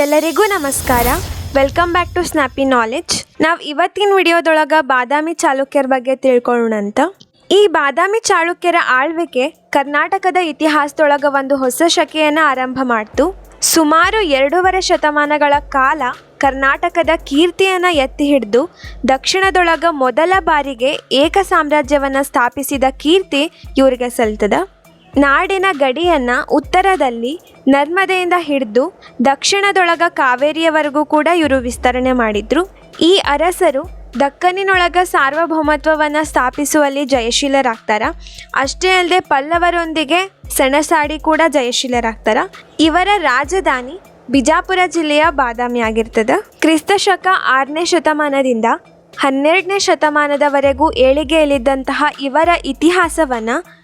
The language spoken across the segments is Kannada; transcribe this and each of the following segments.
ಎಲ್ಲರಿಗೂ ನಮಸ್ಕಾರ. Welcome back to Snappy Knowledge ನಾವು ಇವತ್ತಿನ ವಿಡಿಯೋದೊಳಗೆ ಬಾದಾಮಿ ಚಾಲುಕ್ಯರ ಬಗ್ಗೆ ತಿಳ್ಕೊಳ್ಳೋಣ ಅಂತ. ಈ ಬಾದಾಮಿ ಚಾಳುಕ್ಯರ ಆಳ್ವಿಕೆ ಕರ್ನಾಟಕದ ಇತಿಹಾಸದೊಳಗೆ ಒಂದು ಹೊಸ ಶಕೆಯನ್ನು ಆರಂಭ ಮಾಡ್ತು. ಸುಮಾರು ಎರಡೂವರೆ ಶತಮಾನಗಳ ಕಾಲ ಕರ್ನಾಟಕದ ಕೀರ್ತಿಯನ್ನು ಎತ್ತಿ ಹಿಡಿದು ದಕ್ಷಿಣದೊಳಗ ಮೊದಲ ಬಾರಿಗೆ ಏಕ ಸಾಮ್ರಾಜ್ಯವನ್ನು ಸ್ಥಾಪಿಸಿದ ಕೀರ್ತಿ ಇವರಿಗೆ ಸಲ್ತದ. ನಾಡಿನ ಗಡಿಯನ್ನು ಉತ್ತರದಲ್ಲಿ ನರ್ಮದೆಯಿಂದ ಹಿಡಿದು ದಕ್ಷಿಣದೊಳಗ ಕಾವೇರಿಯವರೆಗೂ ಕೂಡ ಇವರು ವಿಸ್ತರಣೆ ಮಾಡಿದ್ರು. ಈ ಅರಸರು ದಕ್ಕನಿನೊಳಗ ಸಾರ್ವಭೌಮತ್ವವನ್ನು ಸ್ಥಾಪಿಸುವಲ್ಲಿ ಜಯಶೀಲರಾಗ್ತಾರ. ಅಷ್ಟೇ ಅಲ್ಲದೆ ಪಲ್ಲವರೊಂದಿಗೆ ಸೆಣಸಾಡಿ ಕೂಡ ಜಯಶೀಲರಾಗ್ತಾರ. ಇವರ ರಾಜಧಾನಿ ಬಿಜಾಪುರ ಜಿಲ್ಲೆಯ ಬಾದಾಮಿ ಆಗಿರ್ತದೆ. ಕ್ರಿಸ್ತ ಶಕ ಆರನೇ ಶತಮಾನದಿಂದ ಹನ್ನೆರಡನೇ ಶತಮಾನದವರೆಗೂ ಏಳಿಗೆಯಲ್ಲಿದ್ದಂತಹ ಇವರ ಇತಿಹಾಸವನ್ನು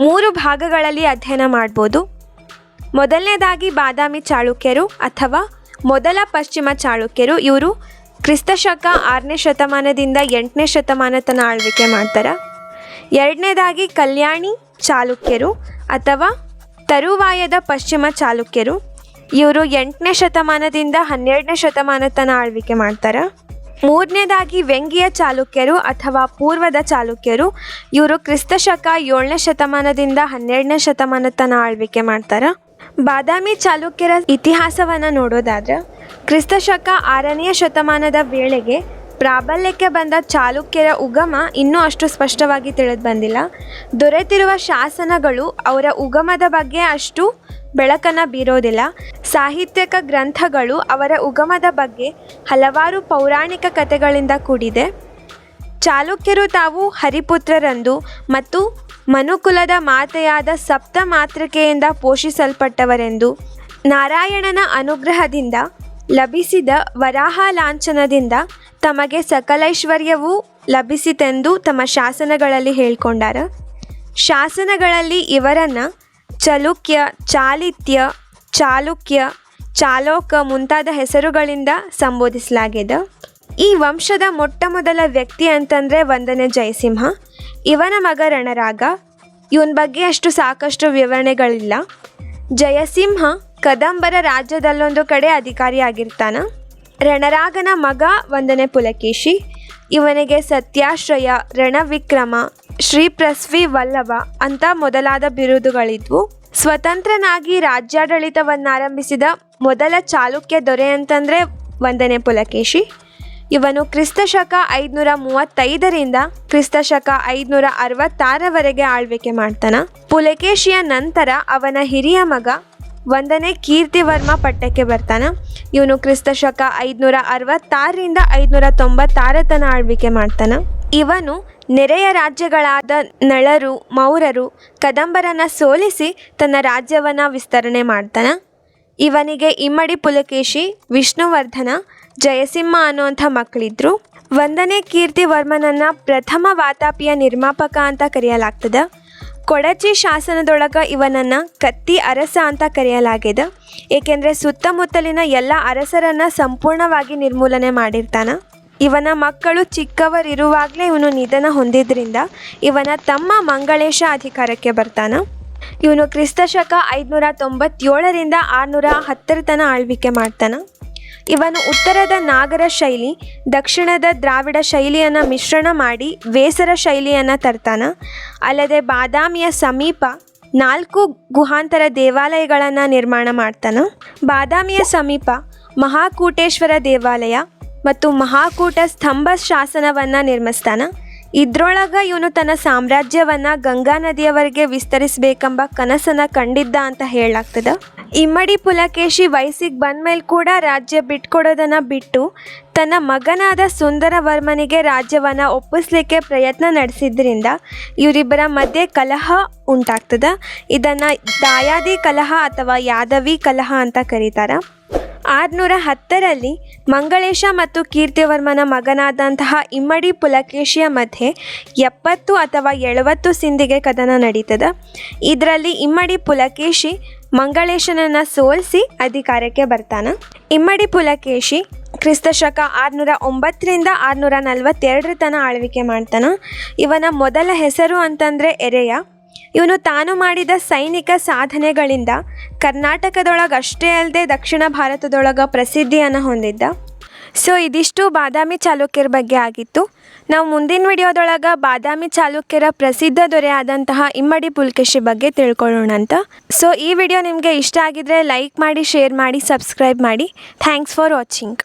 ಮೂರು ಭಾಗಗಳಲ್ಲಿ ಅಧ್ಯಯನ ಮಾಡ್ಬೋದು. ಮೊದಲನೇದಾಗಿ ಬಾದಾಮಿ ಚಾಳುಕ್ಯರು ಅಥವಾ ಮೊದಲ ಪಶ್ಚಿಮ ಚಾಳುಕ್ಯರು ಇವರು ಕ್ರಿಸ್ತಶಕ ಆರನೇ ಶತಮಾನದಿಂದ ಎಂಟನೇ ಶತಮಾನ ತನಕ ಆಳ್ವಿಕೆ ಮಾಡ್ತಾರೆ. ಎರಡನೇದಾಗಿ ಕಲ್ಯಾಣಿ ಚಾಲುಕ್ಯರು ಅಥವಾ ತರುವಾಯದ ಪಶ್ಚಿಮ ಚಾಲುಕ್ಯರು ಇವರು ಎಂಟನೇ ಶತಮಾನದಿಂದ ಹನ್ನೆರಡನೇ ಶತಮಾನ ತನಕ ಆಳ್ವಿಕೆ ಮಾಡ್ತಾರೆ. ಮೂರನೇದಾಗಿ ವ್ಯಂಗ್ಯ ಚಾಲುಕ್ಯರು ಅಥವಾ ಪೂರ್ವದ ಚಾಲುಕ್ಯರು, ಇವರು ಕ್ರಿಸ್ತಶಕ ಏಳನೇ ಶತಮಾನದಿಂದ ಹನ್ನೆರಡನೇ ಶತಮಾನ ತನಕ ಆಳ್ವಿಕೆ ಮಾಡ್ತಾರೆ. ಬಾದಾಮಿ ಚಾಲುಕ್ಯರ ಇತಿಹಾಸವನ್ನು ನೋಡೋದಾದ್ರೆ ಕ್ರಿಸ್ತಶಕ ಆರನೆಯ ಶತಮಾನದ ವೇಳೆಗೆ ಪ್ರಾಬಲ್ಯಕ್ಕೆ ಬಂದ ಚಾಲುಕ್ಯರ ಉಗಮ ಇನ್ನೂ ಅಷ್ಟು ಸ್ಪಷ್ಟವಾಗಿ ತಿಳಿದು ಬಂದಿಲ್ಲ. ದೊರೆತಿರುವ ಶಾಸನಗಳು ಅವರ ಉಗಮದ ಬಗ್ಗೆ ಅಷ್ಟು ಬೆಳಕನ್ನು ಬೀರೋದಿಲ್ಲ. ಸಾಹಿತ್ಯಕ ಗ್ರಂಥಗಳು ಅವರ ಉಗಮದ ಬಗ್ಗೆ ಹಲವಾರು ಪೌರಾಣಿಕ ಕಥೆಗಳಿಂದ ಕೂಡಿದೆ. ಚಾಲುಕ್ಯರು ತಾವು ಹರಿಪುತ್ರರಂದು ಮತ್ತು ಮನುಕುಲದ ಮಾತೆಯಾದ ಸಪ್ತ ಮಾತೃಕೆಯಿಂದ ಪೋಷಿಸಲ್ಪಟ್ಟವರೆಂದು ನಾರಾಯಣನ ಅನುಗ್ರಹದಿಂದ ಲಭಿಸಿದ ವರಾಹ ಲಾಂಛನದಿಂದ ತಮಗೆ ಸಕಲೈಶ್ವರ್ಯವೂ ಲಭಿಸಿತೆಂದು ತಮ್ಮ ಶಾಸನಗಳಲ್ಲಿ ಹೇಳ್ಕೊಂಡಾರ. ಶಾಸನಗಳಲ್ಲಿ ಇವರನ್ನು ಚಲುಕ್ಯ, ಚಾಲಿತ್ಯ, ಚಾಲುಕ್ಯ, ಚಾಲೋಕ ಮುಂತಾದ ಹೆಸರುಗಳಿಂದ ಸಂಬೋಧಿಸಲಾಗಿದೆ. ಈ ವಂಶದ ಮೊಟ್ಟ ಮೊದಲ ವ್ಯಕ್ತಿ ಅಂತಂದರೆ ವಂದನೆ ಜಯಸಿಂಹ. ಇವನ ಮಗ ರಣರಾಗ. ಇವನ ಬಗ್ಗೆ ಅಷ್ಟು ಸಾಕಷ್ಟು ವಿವರಣೆಗಳಿಲ್ಲ. ಜಯಸಿಂಹ ಕದಂಬರ ರಾಜ್ಯದಲ್ಲೊಂದು ಕಡೆ ಅಧಿಕಾರಿಯಾಗಿರ್ತಾನ ರಣರಾಗನ ಮಗ ವಂದನೆ ಪುಲಕೇಶಿ. ಇವನಿಗೆ ಸತ್ಯಾಶ್ರಯ, ರಣವಿಕ್ರಮ ಶ್ರೀಪ್ರಸ್ವಿ ವಲ್ಲಭ ಅಂತ ಮೊದಲಾದ ಬಿರುದುಗಳಿದ್ವು. ಸ್ವತಂತ್ರನಾಗಿ ರಾಜ್ಯಾಡಳಿತವನ್ನಾರಂಭಿಸಿದ ಮೊದಲ ಚಾಲುಕ್ಯ ದೊರೆ ಅಂತಂದರೆ ವಂದನೆ ಪುಲಕೇಶಿ. ಇವನು ಕ್ರಿಸ್ತಶಕ ಐದುನೂರ ಮೂವತ್ತೈದರಿಂದ ಕ್ರಿಸ್ತಶಕ ಐದುನೂರ ಅರವತ್ತಾರವರೆಗೆ ಆಳ್ವಿಕೆ ಮಾಡ್ತಾನ. ಪುಲಕೇಶಿಯ ನಂತರ ಅವನ ಹಿರಿಯ ಮಗ ಒಂದನೇ ಕೀರ್ತಿವರ್ಮ ಪಟ್ಟಕ್ಕೆ ಬರ್ತಾನ. ಇವನು ಕ್ರಿಸ್ತಶಕ ಐದುನೂರ ಅರವತ್ತಾರರಿಂದ ಐದುನೂರ ತೊಂಬತ್ತಾರ ತನ ಆಳ್ವಿಕೆ ಮಾಡ್ತಾನ. ಇವನು ನೆರೆಯ ರಾಜ್ಯಗಳಾದ ನಳರು, ಮೌರರು, ಕದಂಬರನ್ನ ಸೋಲಿಸಿ ತನ್ನ ರಾಜ್ಯವನ್ನು ವಿಸ್ತರಣೆ ಮಾಡ್ತಾನೆ. ಇವನಿಗೆ ಇಮ್ಮಡಿ ಪುಲಕೇಶಿ, ವಿಷ್ಣುವರ್ಧನ, ಜಯಸಿಂಹ ಅನ್ನುವಂಥ ಮಕ್ಕಳಿದ್ರು ಒಂದನೇ ಕೀರ್ತಿವರ್ಮನನ್ನ ಪ್ರಥಮ ವಾತಾಪಿಯ ನಿರ್ಮಾಪಕ ಅಂತ ಕರೆಯಲಾಗ್ತದೆ. ಕೊಡಚಿ ಶಾಸನದೊಳಗೆ ಇವನನ್ನು ಕತ್ತಿ ಅರಸ ಅಂತ ಕರೆಯಲಾಗಿದೆ ಏಕೆಂದರೆ ಸುತ್ತಮುತ್ತಲಿನ ಎಲ್ಲ ಅರಸರನ್ನು ಸಂಪೂರ್ಣವಾಗಿ ನಿರ್ಮೂಲನೆ ಮಾಡಿರ್ತಾನ. ಇವನ ಮಕ್ಕಳು ಚಿಕ್ಕವರಿರುವಾಗಲೇ ಇವನು ನಿಧನ ಹೊಂದಿದ್ರಿಂದ ಇವನ ತಮ್ಮ ಮಂಗಳೇಶ ಅಧಿಕಾರಕ್ಕೆ ಬರ್ತಾನ. ಇವನು ಕ್ರಿಸ್ತಶಕ ಐದುನೂರ ತೊಂಬತ್ತೇಳರಿಂದ ಆರುನೂರ ಹತ್ತರ ತನ ಆಳ್ವಿಕೆ ಮಾಡ್ತಾನ. ಇವನು ಉತ್ತರದ ನಾಗರ ಶೈಲಿ, ದಕ್ಷಿಣದ ದ್ರಾವಿಡ ಶೈಲಿಯನ್ನು ಮಿಶ್ರಣ ಮಾಡಿ ವೇಸರ ಶೈಲಿಯನ್ನು ತರ್ತಾನ. ಅಲ್ಲದೆ ಬಾದಾಮಿಯ ಸಮೀಪ ನಾಲ್ಕು ಗುಹಾಂತರ ದೇವಾಲಯಗಳನ್ನು ನಿರ್ಮಾಣ ಮಾಡ್ತಾನ. ಬಾದಾಮಿಯ ಸಮೀಪ ಮಹಾಕೂಟೇಶ್ವರ ದೇವಾಲಯ ಮತ್ತು ಮಹಾಕೂಟ ಸ್ತಂಭ ಶಾಸನವನ್ನು ನಿರ್ಮಿಸ್ತಾನ. ಇದ್ರೊಳಗ ಇವನು ತನ್ನ ಸಾಮ್ರಾಜ್ಯವನ್ನು ಗಂಗಾ ನದಿಯವರೆಗೆ ವಿಸ್ತರಿಸಬೇಕೆಂಬ ಕನಸನ್ನು ಕಂಡಿದ್ದ ಅಂತ ಹೇಳಲಾಗ್ತದೆ. ಇಮ್ಮಡಿ ಪುಲಕೇಶಿ ವಯಸ್ಸಿಗೆ ಬಂದಮೇಲೆ ಕೂಡ ರಾಜ್ಯ ಬಿಟ್ಕೊಡೋದನ್ನು ಬಿಟ್ಟು ತನ್ನ ಮಗನಾದ ಸುಂದರವರ್ಮನಿಗೆ ರಾಜ್ಯವನ್ನು ಒಪ್ಪಿಸ್ಲಿಕ್ಕೆ ಪ್ರಯತ್ನ ನಡೆಸಿದ್ರಿಂದ ಇವರಿಬ್ಬರ ಮಧ್ಯೆ ಕಲಹ ಉಂಟಾಗ್ತದೆ. ಇದನ್ನು ದಾಯಾದಿ ಕಲಹ ಅಥವಾ ಯಾದವಿ ಕಲಹ ಅಂತ ಕರೀತಾರೆ. ಆರುನೂರ ಹತ್ತರಲ್ಲಿ ಮಂಗಳೇಶ ಮತ್ತು ಕೀರ್ತಿವರ್ಮನ ಮಗನಾದಂತಹ ಇಮ್ಮಡಿ ಪುಲಕೇಶಿಯ ಮಧ್ಯೆ ಎಪ್ಪತ್ತು ಅಥವಾ ಎಳವತ್ತು ಸಿಂಧಿಗೆ ಕದನ ನಡೀತದೆ. ಇದರಲ್ಲಿ ಇಮ್ಮಡಿ ಪುಲಕೇಶಿ ಮಂಗಳೇಶನನ್ನು ಸೋಲಿಸಿ ಅಧಿಕಾರಕ್ಕೆ ಬರ್ತಾನೆ. ಇಮ್ಮಡಿ ಪುಲಕೇಶಿ ಕ್ರಿಸ್ತಶಕ ಆರುನೂರ ಒಂಬತ್ತರಿಂದ ಆರುನೂರ ನಲವತ್ತೆರಡರ ತನ ಆಳ್ವಿಕೆ ಮಾಡ್ತಾನೆ. ಇವನ ಮೊದಲ ಹೆಸರು ಅಂತಂದರೆ ಎರೆಯ. ಇವನು ತಾನು ಮಾಡಿದ ಸೈನಿಕ ಸಾಧನೆಗಳಿಂದ ಕರ್ನಾಟಕದೊಳಗೆ ಅಷ್ಟೇ ಅಲ್ಲದೆ ದಕ್ಷಿಣ ಭಾರತದೊಳಗೆ ಪ್ರಸಿದ್ಧಿಯನ್ನು ಹೊಂದಿದ್ದ. ಸೊ ಇದಿಷ್ಟು ಬಾದಾಮಿ ಚಾಲುಕ್ಯರ ಬಗ್ಗೆ ಆಗಿತ್ತು. ನಾವು ಮುಂದಿನ ವಿಡಿಯೋದೊಳಗೆ ಬಾದಾಮಿ ಚಾಲುಕ್ಯರ ಪ್ರಸಿದ್ಧ ದೊರೆ ಆದಂತಹ ಇಮ್ಮಡಿ ಪುಲ್ಕೇಶಿ ಬಗ್ಗೆ ತಿಳ್ಕೊಳ್ಳೋಣ ಅಂತ. ಸೊ ಈ ವಿಡಿಯೋ ನಿಮಗೆ ಇಷ್ಟ ಆಗಿದ್ರೆ ಲೈಕ್ ಮಾಡಿ, ಶೇರ್ ಮಾಡಿ, ಸಬ್ಸ್ಕ್ರೈಬ್ ಮಾಡಿ. Thanks for watching